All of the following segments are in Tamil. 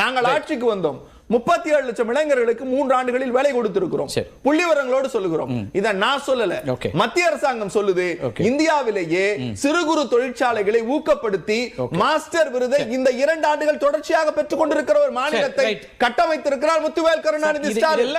நாங்கள் ஆட்சிக்கு வந்தோம். முப்பத்தி ஏழு லட்சம் இளைஞர்களுக்கு மூன்று ஆண்டுகளில் வேலை கொடுத்திருக்கிறோம். சரி. புள்ளி விவரங்களோடு சொல்லுகிறோம் இத நான் சொல்லல. மத்திய அரசாங்கம் சொல்லுது. இந்தியாவிலேயே சிறு குறு தொழிற்சாலைகளை ஊக்கப்படுத்தி மாஸ்டர் விருதை இந்த இரண்டு ஆண்டுகள் தொடர்ச்சியாக பெற்றுக் கொண்டிருக்கிற ஒரு மாநிலத்தை. கட்டமைத்திருக்கிறார் முத்துவேல் கருணாநிதி ஸ்டாலின்.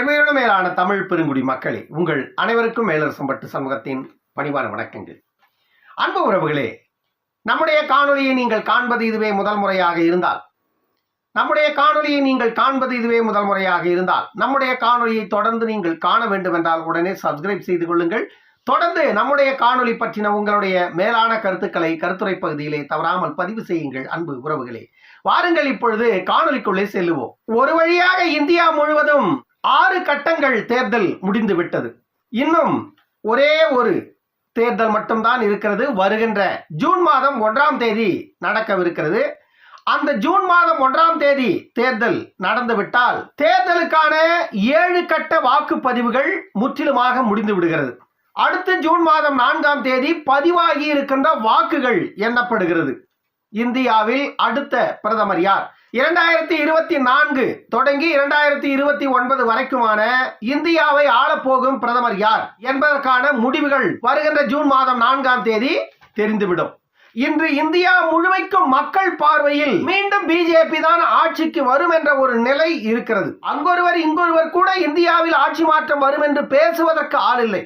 எமையோட மேலான தமிழ் பெருங்குடி மக்களே உங்கள் அனைவருக்கும் மேலரசம் பட்டு சமூகத்தின் பணிவான வணக்கங்கள். அன்பு உறவுகளே நம்முடைய காணொலியை நீங்கள் காண்பது இதுவே முதல் முறையாக இருந்தால். நம்முடைய காணொலியை நீங்கள் காண்பது இதுவே முதல் முறையாக இருந்தால். நம்முடைய காணொலியை தொடர்ந்து நீங்கள் காண வேண்டும் என்றால் உடனே சப்ஸ்கிரைப் செய்து கொள்ளுங்கள். தொடர்ந்து நம்முடைய காணொளி பற்றின உங்களுடைய மேலான கருத்துக்களை கருத்துரை பகுதியிலே தவறாமல் பதிவு செய்யுங்கள் அன்பு உறவுகளே. வாருங்கள் இப்பொழுது காணொளிக்குள்ளே செல்லுவோம். ஒரு வழியாக இந்தியா முழுவதும் ஆறு கட்டங்கள் தேர்தல் முடிந்து விட்டது இன்னும் ஒரே ஒரு தேர்தல் மட்டும்தான் இருக்கிறது. வருகின்ற ஜூன் மாதம் ஒன்றாம் தேதி நடக்கவிருக்கிறது. அந்த ஜூன் மாதம் ஒன்றாம் தேதி தேர்தல் நடந்துவிட்டால் தேர்தலுக்கான ஏழு கட்ட வாக்குப்பதிவுகள் முற்றிலுமாக முடிந்து விடுகிறது. அடுத்து ஜூன் மாதம் நான்காம் தேதி பதிவாகி இருக்கின்ற வாக்குகள் எண்ணப்படுகிறது. இந்தியாவில் அடுத்த பிரதமர் யார்? இரண்டாயிரத்தி இருபத்தி நான்கு தொடங்கி இரண்டாயிரத்தி இருபத்தி ஒன்பது வரைக்குமான இந்தியாவை ஆளப்போகும் பிரதமர் யார் என்பதற்கான முடிவுகள் வருகின்ற ஜூன் மாதம் நான்காம் தேதி தெரிந்துவிடும். இன்று இந்தியா முழுமைக்கும் மக்கள் பார்வையில் மீண்டும் பிஜேபி தான் ஆட்சிக்கு வரும் என்ற ஒரு நிலை இருக்கிறது. அங்கொருவர் இங்கொருவர் கூட இந்தியாவில் ஆட்சி மாற்றம் வரும் என்று பேசுவதற்கு ஆள் இல்லை.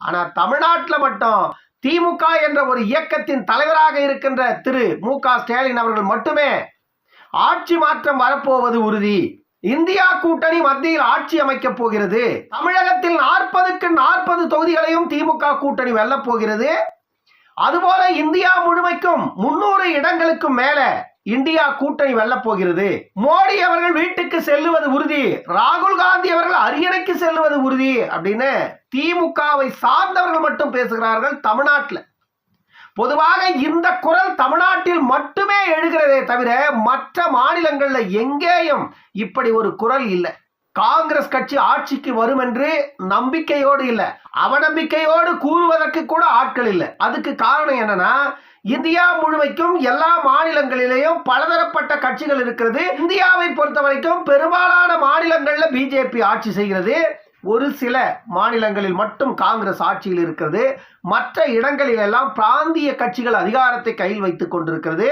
ஆனால் தமிழ்நாட்டில் மட்டும் திமுக என்ற ஒரு இயக்கத்தின் தலைவராக இருக்கின்ற திரு மு க ஸ்டாலின் அவர்கள் மட்டுமே ஆட்சி மாற்றம் வரப்போவது உறுதி. இந்தியா கூட்டணி மத்தியில் ஆட்சி அமைக்கப் போகிறது. தமிழகத்தில் நாற்பதுக்கு நாற்பது தொகுதிகளையும் திமுக கூட்டணி வெல்லப் போகிறது. அதுபோல இந்தியா முழுமைக்கும் முன்னூறு இடங்களுக்கும் மேல இந்தியா கூட்டணி வெல்லப் போகிறது. மோடி அவர்கள் வீட்டுக்கு செல்லுவது உறுதி. ராகுல் காந்தி அவர்கள் அரியணைக்கு செல்லுவது உறுதி அப்படின்னு திமுகவை சார்ந்தவர்கள் மட்டும் பேசுகிறார்கள் தமிழ்நாட்டில். பொதுவாக இந்த குரல் தமிழ்நாட்டில் மட்டுமே எழுகிறதே தவிர மற்ற மாநிலங்களில் எங்கேயும் இப்படி ஒரு குரல் இல்லை. காங்கிரஸ் கட்சி ஆட்சிக்கு வரும் என்று நம்பிக்கையோடு இல்லை. அவநம்பிக்கையோடு கூறுவதற்கு கூட ஆட்கள் இல்லை. அதுக்கு காரணம் என்னன்னா இந்தியா முழுமைக்கும் எல்லா மாநிலங்களிலேயும் பலதரப்பட்ட கட்சிகள் இருக்கிறது. இந்தியாவை பொறுத்த வரைக்கும் பெரும்பாலான மாநிலங்களில் பிஜேபி ஆட்சி செய்கிறது. ஒரு சில மாநிலங்களில் மட்டும் காங்கிரஸ் ஆட்சியில் இருக்கிறது. மற்ற இடங்களில் எல்லாம் பிராந்திய கட்சிகள் அதிகாரத்தை கையில் வைத்துக் கொண்டிருக்கிறது.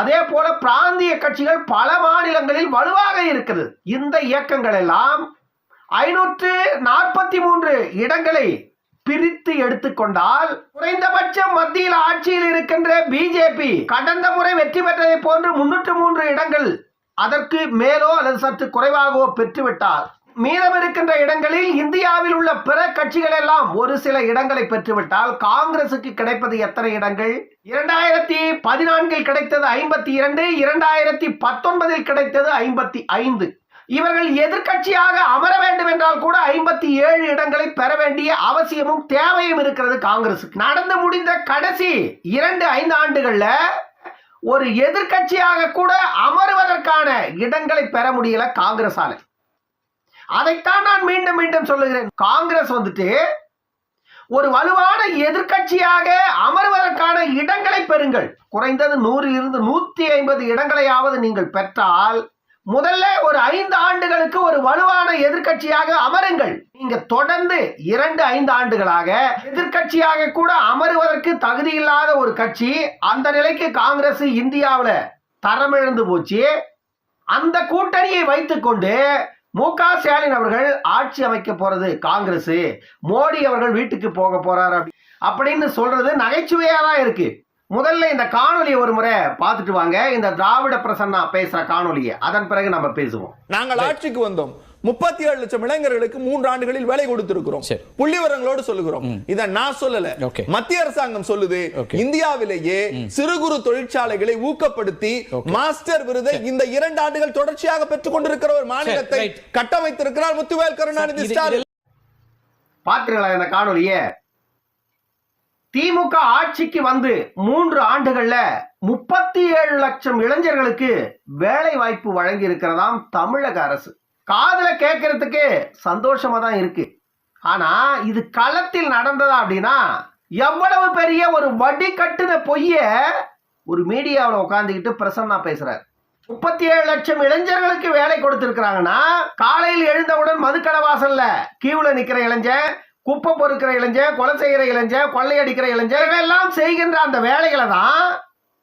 அதே போல பிராந்திய கட்சிகள் பல மாநிலங்களில் வலுவாக இருக்கிறது இந்த இயக்கங்கள் எல்லாம் ஐநூற்று நாற்பத்தி மூன்று இடங்களை பிரித்து எடுத்துக்கொண்டால் குறைந்தபட்சம் மத்தியில் ஆட்சியில் இருக்கின்ற பிஜேபி கடந்த முறை வெற்றி பெற்றதை போன்று முன்னூற்று மூன்று இடங்கள் அதற்கு மேலோ அல்லது சற்று குறைவாகவோ பெற்றுவிட்டால் மீதம் இருக்கின்ற இடங்களில் இந்தியாவில் உள்ள பிற கட்சிகள் எல்லாம் ஒரு சில இடங்களை பெற்றுவிட்டால் காங்கிரசுக்கு கிடைப்பது எத்தனை இடங்கள்? இரண்டாயிரத்தி பதினான்கில் கிடைத்தது ஐம்பத்தி இரண்டு இரண்டாயிரத்தி பத்தொன்பதில் கிடைத்தது ஐம்பத்தி ஐந்து. இவர்கள் எதிர்க்கட்சியாக அமர வேண்டும் என்றால் கூட ஐம்பத்தி ஏழு இடங்களை பெற வேண்டிய அவசியமும் தேவையும் இருக்கிறது காங்கிரசுக்கு. நடந்து முடிந்த கடைசி இரண்டு ஐந்து ஆண்டுகள்ல ஒரு எதிர்க்கட்சியாக கூட அமருவதற்கான இடங்களை பெற முடியல காங்கிரஸால அதைத்தான் நான் மீண்டும் மீண்டும் சொல்லுகிறேன். காங்கிரஸ் வந்துட்டு ஒரு வலுவான எதிர்கட்சியாக அமர்வதற்கான இடங்களை பெறுங்கள். குறைந்தது நூறு இருந்து நூத்தி ஐம்பது இடங்களையாவது நீங்கள் பெற்றால் முதல்ல ஒரு ஐந்து ஆண்டுகளுக்கு ஒரு வலுவான எதிர்கட்சியாக அமருங்கள். நீங்க தொடர்ந்து இரண்டு ஐந்து ஆண்டுகளாக எதிர்கட்சியாக கூட அமருவதற்கு தகுதி இல்லாத ஒரு கட்சி அந்த நிலைக்கு காங்கிரஸ் இந்தியாவில் தரமிழந்து போச்சு. அந்த கூட்டணியை வைத்துக்கொண்டு மு க ஸ்டாலின் அவர்கள் ஆட்சி அமைக்க போறது காங்கிரஸ் மோடி அவர்கள் வீட்டுக்கு போக போறாரு அப்படின்னு சொல்றது நகைச்சுவையா தான் இருக்கு. முதல்ல இந்த காணொலியை ஒரு முறை பார்த்துட்டு வாங்க. இந்த திராவிட பிரசன்னா பேசுற காணொலியை. அதன் பிறகு நம்ம பேசுவோம். நாங்கள் ஆட்சிக்கு வந்தோம். முப்பத்தி ஏழு லட்சம் இளைஞர்களுக்கு மூன்று ஆண்டுகளில் வேலை கொடுத்திருக்கிறோம். சரி. புள்ளி விவரங்களோடு சொல்லுகிறோம் இத நான் சொல்லல. மத்திய அரசாங்கம் சொல்லுது. இந்தியாவிலேயே சிறு குறு தொழிற்சாலைகளை ஊக்கப்படுத்தி மாஸ்டர் விருதை இந்த இரண்டு ஆண்டுகள் தொடர்ச்சியாக பெற்றுக் கொண்டிருக்கிற ஒரு மாநிலத்தை. கட்டமைத்திருக்கிறார் முத்துவேல் கருணாநிதி ஸ்டாலின். பார்த்தீங்களா இந்த காணொலிய திமுக ஆட்சிக்கு வந்து மூன்று ஆண்டுகள்ல முப்பத்தி ஏழு லட்சம் இளைஞர்களுக்கு வேலை வாய்ப்பு வழங்கி இருக்கிறதாம் தமிழக அரசு. காதில் கேட்கறதுக்கு சந்தோஷமாக தான் இருக்கு. ஆனால் இது களத்தில் நடந்ததா அப்படின்னா எவ்வளவு பெரிய ஒரு வடி கட்டுன பொய்ய ஒரு மீடியாவில் உட்காந்துக்கிட்டு பிரசன்னா பேசுகிறார் முப்பத்தி ஏழு லட்சம் இளைஞர்களுக்கு வேலை கொடுத்துருக்குறாங்கன்னா காலையில் எழுந்தவுடன் மதுக்கடை வாசல்ல கீவில் நிற்கிற இளைஞன் குப்பை பொறுக்கிற இளைஞன் கொலை செய்கிற இளைஞன் கொள்ளையடிக்கிற இளைஞன் எல்லாம் செய்கின்ற அந்த வேலைகளை தான்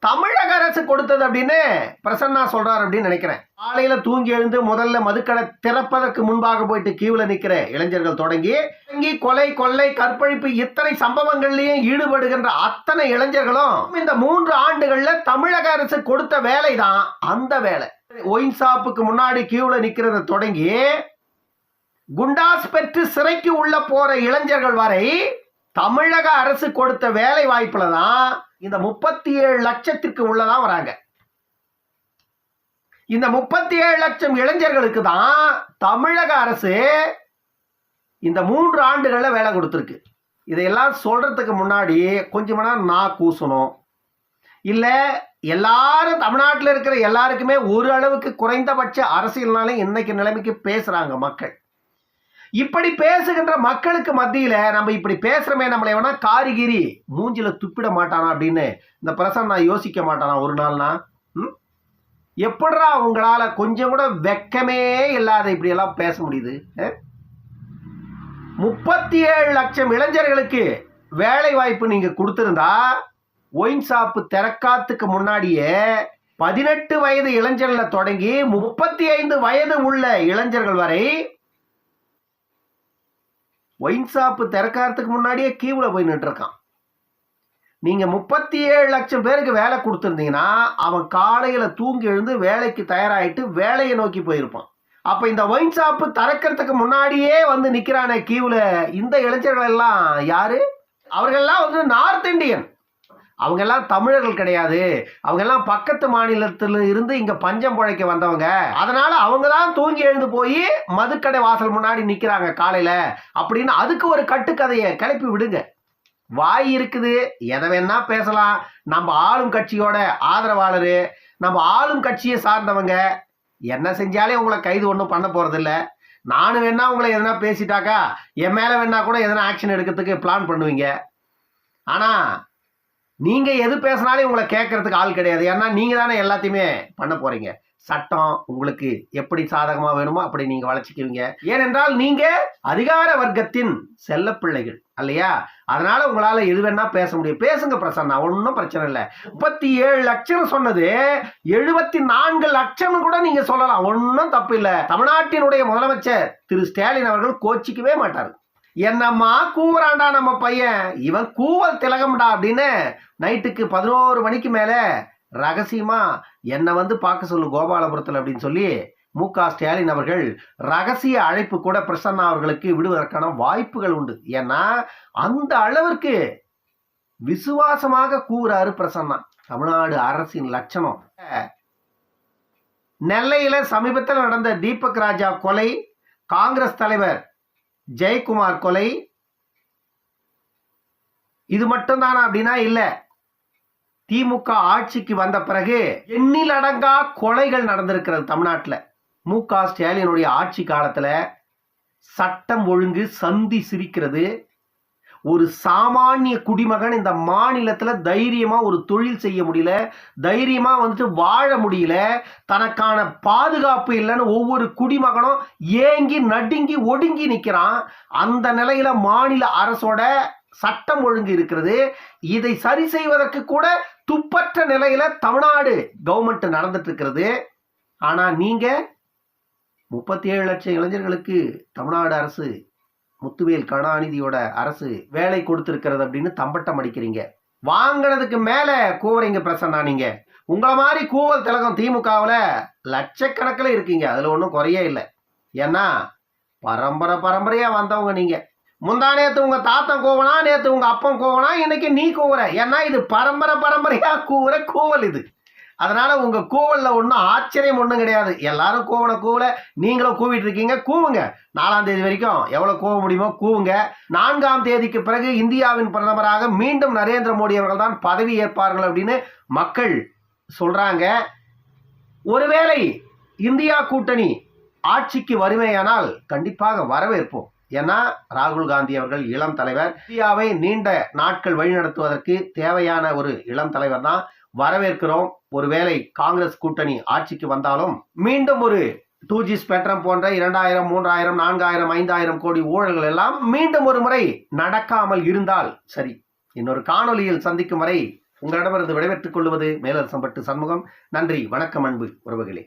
தமிழக அரசு கொடுத்தது அப்படின்னு பிரசன்னா சொல்றாரு அப்படின்னு நினைக்கிறேன். காலையில தூங்கி எழுந்து முதல்ல மதுக்கடை திறப்பதற்கு முன்பாக போயிட்டு கியூல நிக்கிற இளைஞர்கள் தொடங்கி தொடங்கி கொலை கொள்ளை கற்பழிப்பு இத்தனை சம்பவங்கள்லயும் ஈடுபடுகின்ற அத்தனை இளைஞர்களும் இந்த மூன்று ஆண்டுகள்ல தமிழக அரசு கொடுத்த வேலை தான் அந்த வேலை. ஒயின் ஷாப்புக்கு முன்னாடி கியூல நிக்கிறத தொடங்கி குண்டாஸ் பெற்று சிறைக்கு உள்ள போற இளைஞர்கள் வரை தமிழக அரசு கொடுத்த வேலை வாய்ப்புல தான் இந்த முப்பத்தி ஏழு லட்சத்திற்கு உள்ளதான் வராங்க. இந்த முப்பத்தி ஏழு லட்சம் இளைஞர்களுக்கு தான் தமிழக அரசு இந்த மூன்று ஆண்டுகளில் வேலை கொடுத்துருக்கு. இதையெல்லாம் சொல்றதுக்கு முன்னாடி கொஞ்சம் நான் கூசணும். இல்லை எல்லாரும் தமிழ்நாட்டில் இருக்கிற எல்லாருக்குமே ஒரு அளவுக்கு குறைந்தபட்ச அரசியல்னாலே இன்னைக்கு நிலைமைக்கு பேசுறாங்க மக்கள். இப்படி பேசுகின்ற மக்களுக்கு மத்தியில் நம்ம இப்படி பேசுறமே நம்மளை வேணா காரிகிரி மூஞ்சில துப்பிட மாட்டானா அப்படின்னு இந்த பிரசன் நான் யோசிக்க மாட்டானா ஒரு நாள்னா ம்? எப்படிடா உங்களால் கொஞ்சம் கூட வெக்கமே இல்லாத இப்படியெல்லாம் பேச முடியுது முப்பத்தி ஏழு லட்சம் இளைஞர்களுக்கு வேலை வாய்ப்பு நீங்கள் கொடுத்துருந்தா ஒயின் ஷாப்பு திறக்காத்துக்கு முன்னாடியே பதினெட்டு வயது இளைஞர்களை தொடங்கி முப்பத்தி ஐந்து வயது உள்ள இளைஞர்கள் வரை ஒயின் ஷாப்பு திறக்கறதுக்கு முன்னாடியே கீவில் போய் நின்றுருக்கான். நீங்கள் முப்பத்தி ஏழு லட்சம் பேருக்கு வேலை கொடுத்துருந்தீங்கன்னா அவன் காலையில் தூங்கி எழுந்து வேலைக்கு தயாராகிட்டு வேலையை நோக்கி போயிருப்பான். அப்போ இந்த ஒயின் ஷாப்பு திறக்கிறதுக்கு முன்னாடியே வந்து நிற்கிறானே கீவில் இந்த இளைஞர்கள் எல்லாம் யாரு? அவர்கள்லாம் வந்து நார்த் இண்டியன் அவங்க எல்லாம் தமிழர்கள் கிடையாது. அவங்க எல்லாம் பக்கத்து மாநிலத்தில் இருந்து இங்க பஞ்சம் புழைக்க வந்தவங்க. அதனால அவங்க தான் தூங்கி எழுந்து போய் மதுக்கடை வாசல் முன்னாடி நிக்கிறாங்க காலையில. அப்படின்னு அதுக்கு ஒரு கட்டுக்கதையை கிளப்பி விடுங்க. வாய் இருக்குது எதை வேணா பேசலாம். நம்ம ஆளும் கட்சியோட ஆதரவாளர் நம்ம ஆளும் கட்சியை சார்ந்தவங்க. என்ன செஞ்சாலே உங்களை கைது ஒன்றும் பண்ண போறதில்ல. நானும் வேணா உங்களை எதனா பேசிட்டாக்கா என் மேல வேணா கூட எதனா ஆக்ஷன் எடுக்கிறதுக்கு பிளான் பண்ணுவீங்க. ஆனா நீங்கள் எது பேசினாலும் உங்களை கேட்கறதுக்கு ஆள் கிடையாது. ஏன்னா நீங்கள் தானே எல்லாத்தையுமே பண்ண போகிறீங்க சட்டம் உங்களுக்கு எப்படி சாதகமாக வேணுமோ அப்படி நீங்கள் வளர்ச்சிக்குவீங்க. ஏனென்றால் நீங்கள் அதிகார வர்க்கத்தின் செல்ல பிள்ளைகள் இல்லையா அதனால உங்களால் எது வேணா பேச முடியும். பேசுங்க பிரசன்னா ஒன்றும் பிரச்சனை இல்லை. முப்பத்தி ஏழு லட்சம் சொன்னது எழுபத்தி நான்கு லட்சம் கூட நீங்கள் சொல்லலாம். ஒன்றும் தப்பு இல்லை. தமிழ்நாட்டினுடைய முதலமைச்சர் திரு ஸ்டாலின் அவர்கள் கோச்சிக்கவே மாட்டார். என்னம்மா கூவுறான்டா நம்ம பையன். இவன் கூவல் திலகம்டா அப்படின்னு நைட்டுக்கு பதினோரு மணிக்கு மேலே ரகசியமா என்னை வந்து பார்க்க சொல்லு கோபாலபுரத்தில் அப்படின்னு சொல்லி மு க ஸ்டாலின் அவர்கள் ரகசிய அழைப்பு கூட பிரசன்னா அவர்களுக்கு விடுவதற்கான வாய்ப்புகள் உண்டு. ஏன்னா அந்த அளவிற்கு விசுவாசமாக கூறாரு பிரசன்னா. தமிழ்நாடு அரசின் லட்சணம். நெல்லையில சமீபத்தில் நடந்த தீபக் ராஜா கொலை காங்கிரஸ் தலைவர் ஜெயக்குமார் கொலை. இது மட்டும்தானா அப்படின்னா இல்லை. திமுக ஆட்சிக்கு வந்த பிறகு எண்ணில் அடங்கா கொலைகள் நடந்திருக்கிறது தமிழ்நாட்டில். மு க ஸ்டாலினுடைய ஆட்சி காலத்தில் சட்டம் ஒழுங்கு சந்தி சிரிக்கிறது. ஒரு சாமானிய குடிமகன் இந்த மாநிலத்தில் தைரியமாக ஒரு தொழில் செய்ய முடியல தைரியமாக வந்துட்டு வாழ முடியல தனக்கான பாதுகாப்பு இல்லைன்னு ஒவ்வொரு குடிமகனும் ஏங்கி நடுங்கி ஒடுங்கி நிற்கிறான் அந்த நிலையில் மாநில அரசோட சட்டம் ஒழுங்கு இருக்கிறது. இதை சரி செய்வதற்கு கூட துப்பற்ற நிலையில தமிழ்நாடு கவர்மெண்ட் நடந்துட்டு இருக்கிறது. ஆனா நீங்க முப்பத்தி ஏழு லட்சம் இளைஞர்களுக்கு தமிழ்நாடு அரசு முத்துவேல் கருணாநிதியோட அரசு வேலை கொடுத்துருக்கிறது அப்படின்னு தம்பட்டம் அடிக்கிறீங்க. வாங்கினதுக்கு மேல கூவுறீங்க பிரசன்னா நீங்க உங்களை மாதிரி கூவல் திலகம் திமுகவில் லட்சக்கணக்கில் இருக்கீங்க. அதில் ஒன்றும் குறையே இல்லை. ஏன்னா பரம்பரை பரம்பரையாக வந்தவங்க நீங்கள் முந்தா நேற்று உங்கள் தாத்தன் கூவனா நேற்று உங்கள் அப்பன் கூவனா இன்னைக்கு நீ கூவுற. ஏன்னா இது பரம்பரை பரம்பரையாக கூவுற கூவல் இது. அதனால உங்க கூவல்ல ஒன்றும் ஆச்சரியம் ஒன்றும் கிடையாது. எல்லாரும் கூவன கூவல நீங்களும் கூவிட்டு இருக்கீங்க கூவுங்க. நாலாம் தேதி வரைக்கும் எவ்வளோ கூவ முடியுமோ கூவுங்க. நான்காம் தேதிக்கு பிறகு இந்தியாவின் பிரதமராக மீண்டும் நரேந்திர மோடி அவர்கள் தான் பதவி ஏற்பார்கள் அப்படின்னு மக்கள் சொல்றாங்க. ஒருவேளை இந்தியா கூட்டணி ஆட்சிக்கு வறுமையானால் கண்டிப்பாக வரவேற்போம். ஏன்னா ராகுல் காந்தி அவர்கள் இளம் தலைவர். இந்தியாவை நீண்ட நாட்கள் வழிநடத்துவதற்கு தேவையான ஒரு இளம் தலைவர் தான் வரவேற்கிறோம். ஒருவேளை காங்கிரஸ் கூட்டணி ஆட்சிக்கு வந்தாலும் மீண்டும் ஒரு டூ ஜி ஸ்பெக்ட்ரம் போன்ற இரண்டாயிரம் மூன்றாயிரம் நான்காயிரம் ஐந்தாயிரம் கோடி ஊழல்கள் எல்லாம் மீண்டும் ஒரு முறை நடக்காமல் இருந்தால் சரி. இன்னொரு காணொலியில் சந்திக்கும் வரை உங்களிடமிருந்து விடைபெற்றுக் கொள்வது மேலரசம்பட்டு சண்முகம். நன்றி வணக்கம் அன்பு உறவுகளே.